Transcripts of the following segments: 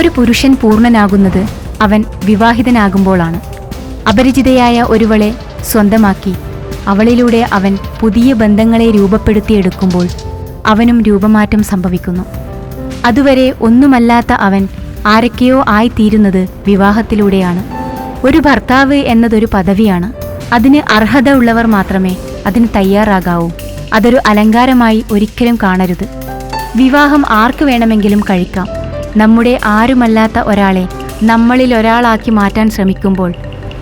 ഒരു പുരുഷൻ പൂർണനാകുന്നത് അവൻ വിവാഹിതനാകുമ്പോളാണ്. അപരിചിതയായ ഒരുവളെ സ്വന്തമാക്കി. അവളിലൂടെ അവൻ പുതിയ ബന്ധങ്ങളെ രൂപപ്പെടുത്തിയെടുക്കുമ്പോൾ അവനും രൂപമാറ്റം സംഭവിക്കുന്നു. അതുവരെ ഒന്നുമല്ലാത്ത അവൻ ആരൊക്കെയോ ആയിത്തീരുന്നത് വിവാഹത്തിലൂടെയാണ്. ഒരു ഭർത്താവ് എന്നതൊരു പദവിയാണ്. അതിന് അർഹത ഉള്ളവർ മാത്രമേ അതിന് തയ്യാറാകാവൂ. അതൊരു അലങ്കാരമായി ഒരിക്കലും കാണരുത്. വിവാഹം ആർക്ക് വേണമെങ്കിലും കഴിക്കാം. നമ്മുടെ ആരുമല്ലാത്ത ഒരാളെ നമ്മളിൽ ഒരാളാക്കി മാറ്റാൻ ശ്രമിക്കുമ്പോൾ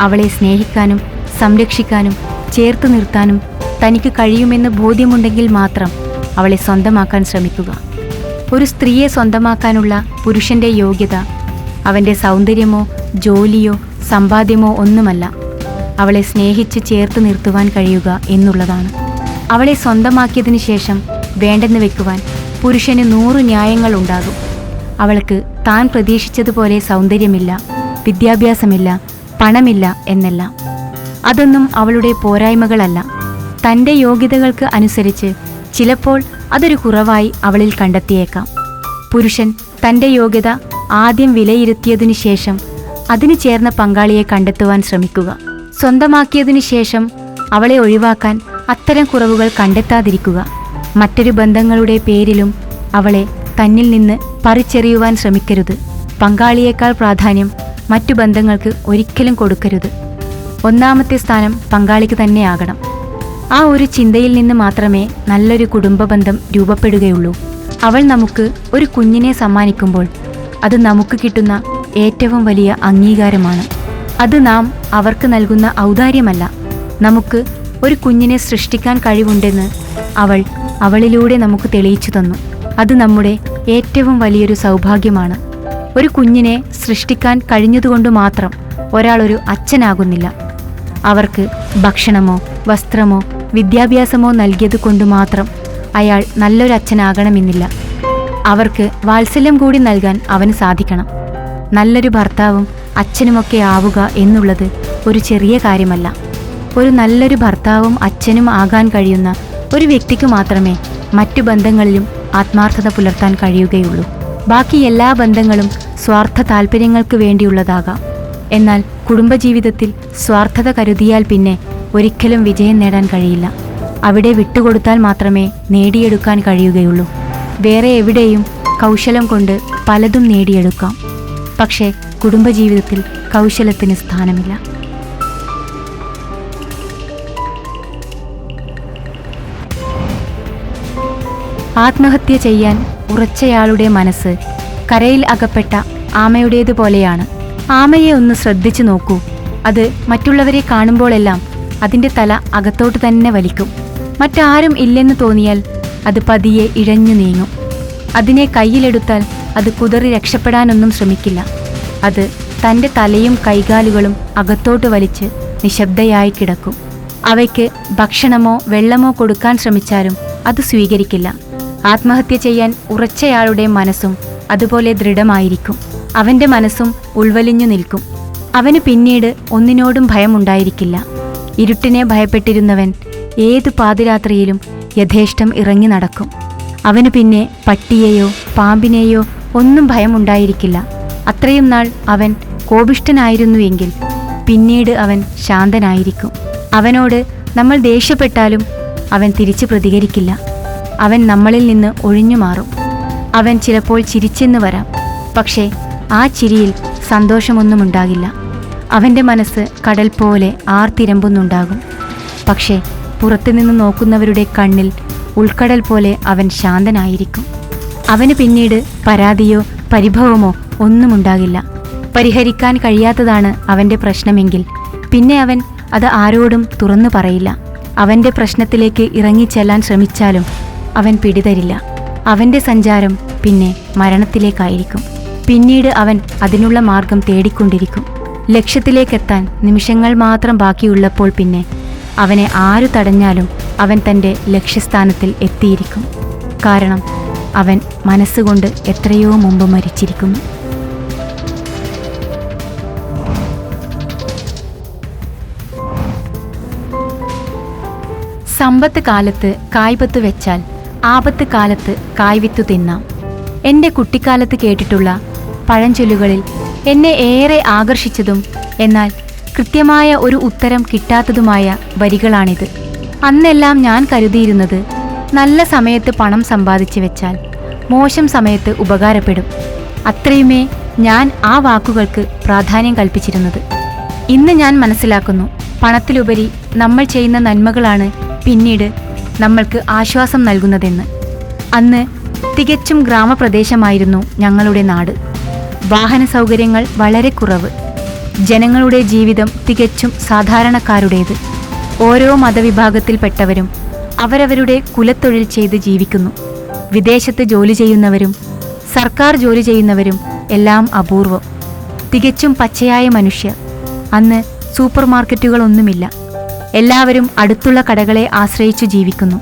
അവളെ സ്നേഹിക്കാനും സംരക്ഷിക്കാനും ചേർത്ത് നിർത്താനും തനിക്ക് കഴിയുമെന്ന് ബോധ്യമുണ്ടെങ്കിൽ മാത്രം അവളെ സ്വന്തമാക്കാൻ ശ്രമിക്കുക. ഒരു സ്ത്രീയെ സ്വന്തമാക്കാനുള്ള പുരുഷന്റെ യോഗ്യത അവന്റെ സൗന്ദര്യമോ ജോലിയോ സമ്പാദ്യമോ ഒന്നുമല്ല. അവളെ സ്നേഹിച്ച് ചേർത്ത് നിർത്തുവാൻ കഴിയുക എന്നുള്ളതാണ്. അവളെ സ്വന്തമാക്കിയതിനു ശേഷം വേണ്ടെന്ന് വെക്കുവാൻ പുരുഷന് നൂറ് ന്യായങ്ങൾ ഉണ്ടാകും. അവൾക്ക് താൻ പ്രതീക്ഷിച്ചതുപോലെ സൗന്ദര്യമില്ല വിദ്യാഭ്യാസമില്ല പണമില്ല എന്നെല്ലാം. അതൊന്നും അവളുടെ പോരായ്മകളല്ല. തന്റെ യോഗ്യതകൾക്ക് അനുസരിച്ച് ചിലപ്പോൾ അതൊരു കുറവായി അവളിൽ കണ്ടെത്തിയേക്കാം. പുരുഷൻ തന്റെ യോഗ്യത ആദ്യം വിലയിരുത്തിയതിനു ശേഷം അതിന് ചേർന്ന പങ്കാളിയെ കണ്ടെത്തുവാൻ ശ്രമിക്കുക. സ്വന്തമാക്കിയതിനു ശേഷം അവളെ ഒഴിവാക്കാൻ അത്തരം കുറവുകൾ കണ്ടെത്താതിരിക്കുക. മറ്റൊരു ബന്ധങ്ങളുടെ പേരിലും അവളെ തന്നിൽ നിന്ന് പറിച്ചെറിയുവാൻ ശ്രമിക്കരുത്. പങ്കാളിയേക്കാൾ പ്രാധാന്യം മറ്റു ബന്ധങ്ങൾക്ക് ഒരിക്കലും കൊടുക്കരുത്. ഒന്നാമത്തെ സ്ഥാനം പങ്കാളിക്ക് തന്നെയാകണം. ആ ഒരു ചിന്തയിൽ നിന്ന് മാത്രമേ നല്ലൊരു കുടുംബ ബന്ധം രൂപപ്പെടുകയുള്ളൂ. അവൾ നമുക്ക് ഒരു കുഞ്ഞിനെ സമ്മാനിക്കുമ്പോൾ അത് നമുക്ക് കിട്ടുന്ന ഏറ്റവും വലിയ അംഗീകാരമാണ്. അത് നാം അവർക്ക് നൽകുന്ന ഔദാര്യമല്ല. നമുക്ക് ഒരു കുഞ്ഞിനെ സൃഷ്ടിക്കാൻ കഴിവുണ്ടെന്ന് അവൾ അവളിലൂടെ നമുക്ക് തെളിയിച്ചു തന്നു. അത് നമ്മുടെ ഏറ്റവും വലിയൊരു സൗഭാഗ്യമാണ്. ഒരു കുഞ്ഞിനെ സൃഷ്ടിക്കാൻ കഴിഞ്ഞതുകൊണ്ട് മാത്രം ഒരാളൊരു ഒരു അച്ഛനാകുന്നില്ല. അവർക്ക് ഭക്ഷണമോ വസ്ത്രമോ വിദ്യാഭ്യാസമോ നൽകിയത് കൊണ്ട് മാത്രം അയാൾ നല്ലൊരച്ഛനാകണമെന്നില്ല അവർക്ക് വാത്സല്യം കൂടി നൽകാൻ അവന് സാധിക്കണം. നല്ലൊരു ഭർത്താവും അച്ഛനുമൊക്കെ ആവുക എന്നുള്ളത് ഒരു ചെറിയ കാര്യമല്ല. ഒരു നല്ലൊരു ഭർത്താവും അച്ഛനും ആകാൻ കഴിയുന്ന ഒരു വ്യക്തിക്ക് മാത്രമേ മറ്റു ബന്ധങ്ങളിലും ആത്മാർത്ഥത പുലർത്താൻ കഴിയുകയുള്ളൂ. ബാക്കി എല്ലാ ബന്ധങ്ങളും സ്വാർത്ഥ താല്പര്യങ്ങൾക്ക് വേണ്ടിയുള്ളതാകാം. എന്നാൽ കുടുംബജീവിതത്തിൽ സ്വാർത്ഥത കരുതിയാൽ പിന്നെ ഒരിക്കലും വിജയം നേടാൻ കഴിയില്ല. അവിടെ വിട്ടുകൊടുത്താൽ മാത്രമേ നേടിയെടുക്കാൻ കഴിയുകയുള്ളൂ. വേറെ എവിടെയും കൗശലം കൊണ്ട് പലതും നേടിയെടുക്കാം. പക്ഷേ കുടുംബജീവിതത്തിൽ കൗശലത്തിന് സ്ഥാനമില്ല. ആത്മഹത്യ ചെയ്യാൻ ഉറച്ചയാളുടെ മനസ്സ് കരയിൽ അകപ്പെട്ട ആമയുടേതുപോലെയാണ്. ആമയെ ഒന്ന് ശ്രദ്ധിച്ചു നോക്കൂ. അത് മറ്റുള്ളവരെ കാണുമ്പോഴെല്ലാം അതിന്റെ തല അകത്തോട്ട് തന്നെ വലിക്കും. മറ്റാരും ഇല്ലെന്ന് തോന്നിയാൽ അത് പതിയെ ഇഴഞ്ഞു നീങ്ങും. അതിനെ കയ്യിലെടുത്താൽ അത് കുതറി രക്ഷപ്പെടാനൊന്നും ശ്രമിക്കില്ല. അത് തന്റെ തലയും കൈകാലുകളും അകത്തോട്ട് വലിച്ച് നിശബ്ദയായി കിടക്കും. അവയ്ക്ക് ഭക്ഷണമോ വെള്ളമോ കൊടുക്കാൻ ശ്രമിച്ചാലും അത് സ്വീകരിക്കില്ല. ആത്മഹത്യ ചെയ്യാൻ ഉറച്ചയാളുടെ മനസ്സും അതുപോലെ ദൃഢമായിരിക്കും. അവന്റെ മനസ്സും ഉൾവലിഞ്ഞു നിൽക്കും. അവന് പിന്നീട് ഒന്നിനോടും ഭയമുണ്ടായിരിക്കില്ല. ഇരുട്ടിനെ ഭയപ്പെട്ടിരുന്നവൻ ഏതു പാതിരാത്രിയിലും യഥേഷ്ടം ഇറങ്ങി നടക്കും. അവന് പിന്നെ പട്ടിയെയോ പാമ്പിനെയോ ഒന്നും ഭയമുണ്ടായിരിക്കില്ല. അത്രയും നാൾ അവൻ കോപിഷ്ഠനായിരുന്നുവെങ്കിൽ പിന്നീട് അവൻ ശാന്തനായിരിക്കും. അവനോട് നമ്മൾ ദേഷ്യപ്പെട്ടാലും അവൻ തിരിച്ചു പ്രതികരിക്കില്ല. അവൻ നമ്മളിൽ നിന്ന് ഒഴിഞ്ഞു മാറും. അവൻ ചിലപ്പോൾ ചിരിച്ചെന്ന് വരാം. പക്ഷേ ആ ചിരിയിൽ സന്തോഷമൊന്നും ഉണ്ടാകില്ല. അവന്റെ മനസ്സ് കടൽ പോലെ ആർത്തിരമ്പുന്നുണ്ടാകും പക്ഷേ പുറത്തുനിന്ന് നോക്കുന്നവരുടെ കണ്ണിൽ ഉൾക്കടൽ പോലെ അവൻ ശാന്തനായിരിക്കും. അവന് പിന്നീട് പരാതിയോ പരിഭവമോ ഒന്നും ഉണ്ടാകില്ല പരിഹരിക്കാൻ കഴിയാത്തതാണ് അവന്റെ പ്രശ്നമെങ്കിൽ പിന്നെ അവൻ അത് ആരോടും തുറന്നു പറയില്ല. അവന്റെ പ്രശ്നത്തിലേക്ക് ഇറങ്ങിച്ചെല്ലാൻ ശ്രമിച്ചാലും അവൻ പിടിതരില്ല. അവന്റെ സഞ്ചാരം പിന്നെ മരണത്തിലേക്കായിരിക്കും. പിന്നീട് അവൻ അതിനുള്ള മാർഗം തേടിക്കൊണ്ടിരിക്കും. ലക്ഷ്യത്തിലേക്കെത്താൻ നിമിഷങ്ങൾ മാത്രം ബാക്കിയുള്ളപ്പോൾ പിന്നെ അവനെ ആരു തടഞ്ഞാലും അവൻ തന്റെ ലക്ഷ്യസ്ഥാനത്തിൽ എത്തിയിരിക്കും. കാരണം അവൻ മനസ്സുകൊണ്ട് എത്രയോ മുമ്പ് മരിച്ചിരിക്കുന്നു. സമ്പത്ത് കാലത്ത് കായ്പത്ത് വെച്ചാൽ ആപത്ത് കാലത്ത് കായ്വിത്തു തിന്നാം. എന്റെ കുട്ടിക്കാലത്ത് കേട്ടിട്ടുള്ള പഴഞ്ചൊല്ലുകളിൽ എന്നെ ഏറെ ആകർഷിച്ചതും എന്നാൽ കൃത്യമായ ഒരു ഉത്തരം കിട്ടാത്തതുമായ വരികളാണിത്. അന്നെല്ലാം ഞാൻ കരുതിയിരുന്നത് നല്ല സമയത്ത് പണം സമ്പാദിച്ചു വെച്ചാൽ മോശം സമയത്ത് ഉപകാരപ്പെടും. അത്രയുമേ ഞാൻ ആ വാക്കുകൾക്ക് പ്രാധാന്യം കൽപ്പിച്ചിരുന്നത്. ഇന്ന് ഞാൻ മനസ്സിലാക്കുന്നു പണത്തിലുപരി നമ്മൾ ചെയ്യുന്ന നന്മകളാണ് പിന്നീട് നമ്മൾക്ക് ആശ്വാസം നൽകുന്നതെന്ന്. അന്ന് തികച്ചും ഗ്രാമപ്രദേശമായിരുന്നു ഞങ്ങളുടെ നാട്. വാഹന സൗകര്യങ്ങൾ വളരെ കുറവ്. ജനങ്ങളുടെ ജീവിതം തികച്ചും സാധാരണക്കാരുടേത്. ഓരോ മതവിഭാഗത്തിൽപ്പെട്ടവരും അവരവരുടെ കുലത്തൊഴിൽ ചെയ്ത് ജീവിക്കുന്നു. വിദേശത്ത് ജോലി ചെയ്യുന്നവരും സർക്കാർ ജോലി ചെയ്യുന്നവരും എല്ലാം അപൂർവം. തികച്ചും പച്ചയായ മനുഷ്യർ അന്ന് സൂപ്പർ മാർക്കറ്റുകളൊന്നുമില്ല എല്ലാവരും അടുത്തുള്ള കടകളെ ആശ്രയിച്ചു ജീവിക്കുന്നു.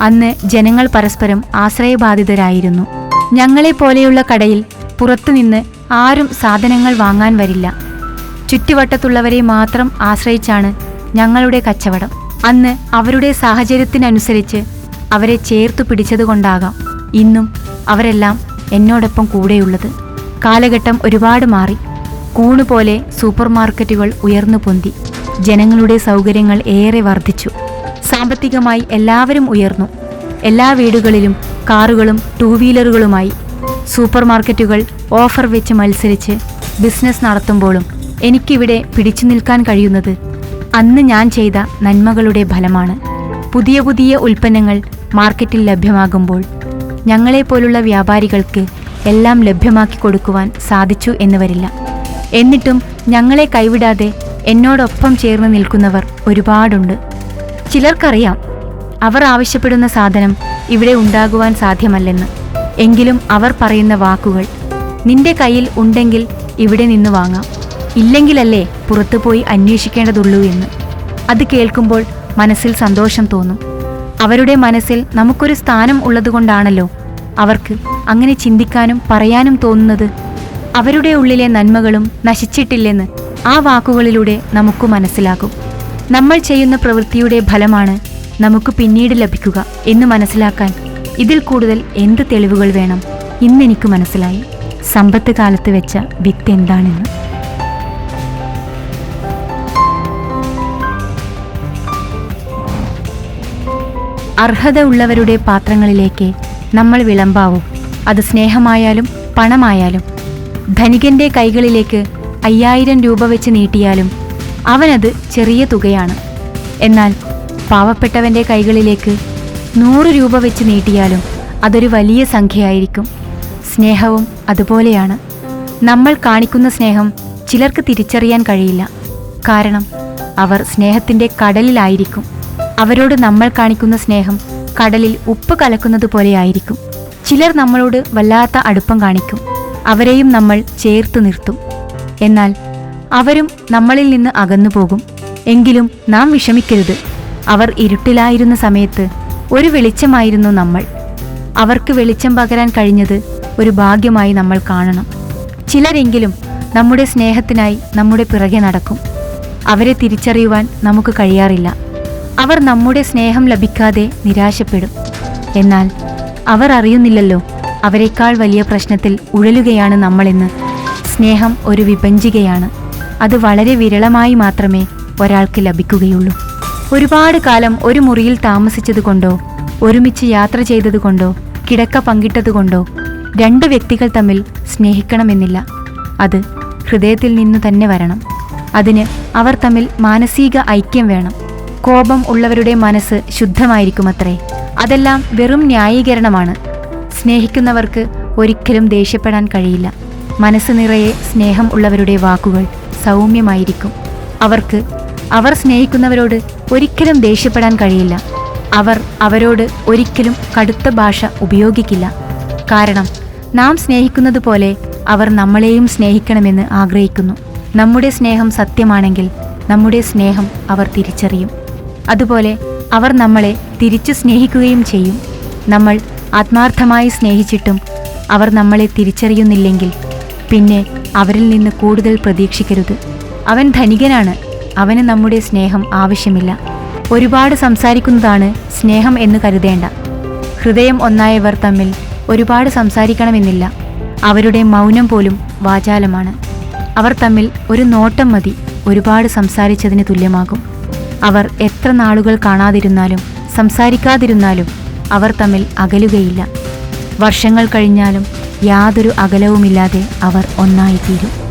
അന്ന് ജനങ്ങൾ പരസ്പരം ആശ്രയബാധിതരായിരുന്നു. ഞങ്ങളെപ്പോലെയുള്ള കടയിൽ പുറത്തുനിന്ന് ആരും സാധനങ്ങൾ വാങ്ങാൻ വരില്ല. ചുറ്റുവട്ടത്തുള്ളവരെ മാത്രം ആശ്രയിച്ചാണ് ഞങ്ങളുടെ കച്ചവടം. അന്ന് അവരുടെ സാഹചര്യത്തിനനുസരിച്ച് അവരെ ചേർത്തു പിടിച്ചതുകൊണ്ടാകാം ഇന്നും അവരെല്ലാം എന്നോടൊപ്പം കൂടെയുള്ളത്. കാലഘട്ടം ഒരുപാട് മാറി. കൂണുപോലെ സൂപ്പർ മാർക്കറ്റുകൾ ഉയർന്നു പൊന്തി. ജനങ്ങളുടെ സൗകര്യങ്ങൾ ഏറെ വർദ്ധിച്ചു. സാമ്പത്തികമായി എല്ലാവരും ഉയർന്നു. എല്ലാ വീടുകളിലും കാറുകളും ടൂ വീലറുകളുമായി സൂപ്പർ മാർക്കറ്റുകൾ ഓഫർ വെച്ച് മത്സരിച്ച് ബിസിനസ് നടത്തുമ്പോഴും എനിക്കിവിടെ പിടിച്ചു നിൽക്കാൻ കഴിയുന്നത് അന്ന് ഞാൻ ചെയ്ത നന്മകളുടെ ഫലമാണ്. പുതിയ പുതിയ ഉൽപ്പന്നങ്ങൾ മാർക്കറ്റിൽ ലഭ്യമാകുമ്പോൾ ഞങ്ങളെപ്പോലുള്ള വ്യാപാരികൾക്ക് എല്ലാം ലഭ്യമാക്കി കൊടുക്കുവാൻ സാധിച്ചു എന്ന് വരില്ല. എന്നിട്ടും ഞങ്ങളെ കൈവിടാതെ എന്നോടൊപ്പം ചേർന്ന് നിൽക്കുന്നവർ ഒരുപാടുണ്ട്. ചിലർക്കറിയാം അവർ ആവശ്യപ്പെടുന്ന സാധനം ഇവിടെ ഉണ്ടാകുവാൻ സാധ്യമല്ലെന്ന്. എങ്കിലും അവർ പറയുന്ന വാക്കുകൾ നിന്റെ കയ്യിൽ ഉണ്ടെങ്കിൽ ഇവിടെ നിന്ന് വാങ്ങാം. ഇല്ലെങ്കിലല്ലേ പുറത്തുപോയി അന്വേഷിക്കേണ്ടതുള്ളൂ എന്ന്. അത് കേൾക്കുമ്പോൾ മനസ്സിൽ സന്തോഷം തോന്നും. അവരുടെ മനസ്സിൽ നമുക്കൊരു സ്ഥാനം ഉള്ളതുകൊണ്ടാണല്ലോ അവർക്ക് അങ്ങനെ ചിന്തിക്കാനും പറയാനും തോന്നുന്നത്. അവരുടെ ഉള്ളിലെ നന്മകളും നശിച്ചിട്ടില്ലെന്ന് ആ വാക്കുകളിലൂടെ നമുക്ക് മനസ്സിലാകും. നമ്മൾ ചെയ്യുന്ന പ്രവൃത്തിയുടെ ഫലമാണ് നമുക്ക് പിന്നീട് ലഭിക്കുക എന്ന് മനസ്സിലാക്കാൻ ഇതിൽ കൂടുതൽ എന്ത് തെളിവുകൾ വേണം ഇന്നെനിക്ക് മനസ്സിലായി. സമ്പത്ത് കാലത്ത് വെച്ച വിത്ത് എന്താണെന്ന്. അർഹത ഉള്ളവരുടെ പാത്രങ്ങളിലേക്ക് നമ്മൾ വിളമ്പാവും? അത് സ്നേഹമായാലും പണമായാലും? ധനികന്റെ കൈകളിലേക്ക് അയ്യായിരം രൂപ വെച്ച് നീട്ടിയാലും അവനത് ചെറിയ തുകയാണ്. എന്നാൽ പാവപ്പെട്ടവന്റെ കൈകളിലേക്ക് നൂറ് രൂപ വെച്ച് നീട്ടിയാലും അതൊരു വലിയ സംഖ്യയായിരിക്കും. സ്നേഹവും അതുപോലെയാണ്. നമ്മൾ കാണിക്കുന്ന സ്നേഹം ചിലർക്ക് തിരിച്ചറിയാൻ കഴിയില്ല. കാരണം അവർ സ്നേഹത്തിന്റെ കടലിലായിരിക്കും. അവരോട് നമ്മൾ കാണിക്കുന്ന സ്നേഹം കടലിൽ ഉപ്പ് കലക്കുന്നത് പോലെയായിരിക്കും ചിലർ നമ്മളോട് വല്ലാത്ത അടുപ്പം കാണിക്കും. അവരെയും നമ്മൾ ചേർത്ത് നിർത്തും. എന്നാൽ അവരും നമ്മളിൽ നിന്ന് അകന്നു പോകും എങ്കിലും നാം വിഷമിക്കരുത്. അവർ ഇരുട്ടിലായിരുന്ന സമയത്ത് ഒരു വെളിച്ചമായിരുന്നു നമ്മൾ. അവർക്ക് വെളിച്ചം പകരാൻ കഴിഞ്ഞത് ഒരു ഭാഗ്യമായി നമ്മൾ കാണണം. ചിലരെങ്കിലും നമ്മുടെ സ്നേഹത്തിനായി നമ്മുടെ പിറകെ നടക്കും. അവരെ തിരിച്ചറിയുവാൻ നമുക്ക് കഴിയാറില്ല. അവർ നമ്മുടെ സ്നേഹം ലഭിക്കാതെ നിരാശപ്പെടും. എന്നാൽ അവർ അറിയുന്നില്ലല്ലോ അവരെക്കാൾ വലിയ പ്രശ്നത്തിൽ ഉഴലുകയാണ് നമ്മളെന്ന്. സ്നേഹം ഒരു വിഭജികയാണ്. അത് വളരെ വിരളമായി മാത്രമേ ഒരാൾക്ക് ലഭിക്കുകയുള്ളൂ. ഒരുപാട് കാലം ഒരു മുറിയിൽ താമസിച്ചതുകൊണ്ടോ ഒരുമിച്ച് യാത്ര ചെയ്തതുകൊണ്ടോ കിടക്ക പങ്കിട്ടതുകൊണ്ടോ രണ്ട് വ്യക്തികൾ തമ്മിൽ സ്നേഹിക്കണമെന്നില്ല. അത് ഹൃദയത്തിൽ നിന്നു തന്നെ വരണം. അതിന് അവർ തമ്മിൽ മാനസിക ഐക്യം വേണം. കോപം ഉള്ളവരുടെ മനസ്സ് ശുദ്ധമായിരിക്കുമത്രേ. അതെല്ലാം വെറും ന്യായീകരണമാണ്. സ്നേഹിക്കുന്നവർക്ക് ഒരിക്കലും ദേഷ്യപ്പെടാൻ കഴിയില്ല. മനസ്സ് നിറയെ സ്നേഹം ഉള്ളവരുടെ വാക്കുകൾ സൗമ്യമായിരിക്കും. അവർക്ക് അവർ സ്നേഹിക്കുന്നവരോട് ഒരിക്കലും ദേഷ്യപ്പെടാൻ കഴിയില്ല. അവർ അവരോട് ഒരിക്കലും കടുത്ത ഭാഷ ഉപയോഗിക്കില്ല. കാരണം നാം സ്നേഹിക്കുന്നത് പോലെ അവർ നമ്മളെയും സ്നേഹിക്കണമെന്ന് ആഗ്രഹിക്കുന്നു. നമ്മുടെ സ്നേഹം സത്യമാണെങ്കിൽ നമ്മുടെ സ്നേഹം അവർ തിരിച്ചറിയും. അതുപോലെ അവർ നമ്മളെ തിരിച്ചു സ്നേഹിക്കുകയും ചെയ്യും. നമ്മൾ ആത്മാർത്ഥമായി സ്നേഹിച്ചിട്ടും അവർ നമ്മളെ തിരിച്ചറിയുന്നില്ലെങ്കിൽ പിന്നെ അവരിൽ നിന്ന് കൂടുതൽ പ്രതീക്ഷിക്കരുത്. അവൻ ധനികനാണ്. അവന് നമ്മുടെ സ്നേഹം ആവശ്യമില്ല. ഒരുപാട് സംസാരിക്കുന്നതാണ് സ്നേഹം എന്ന് കരുതേണ്ട. ഹൃദയം ഒന്നായവർ തമ്മിൽ ഒരുപാട് സംസാരിക്കണമെന്നില്ല. അവരുടെ മൗനം പോലും വാചാലമാണ്. അവർ തമ്മിൽ ഒരു നോട്ടം മതി. ഒരുപാട് സംസാരിച്ചതിന് തുല്യമാകും. അവർ എത്ര നാളുകൾ കാണാതിരുന്നാലും സംസാരിക്കാതിരുന്നാലും അവർ തമ്മിൽ അകലുകയില്ല. വർഷങ്ങൾ കഴിഞ്ഞാലും യാതൊരു അകലവുമില്ലാതെ അവർ ഒന്നായിത്തീരും.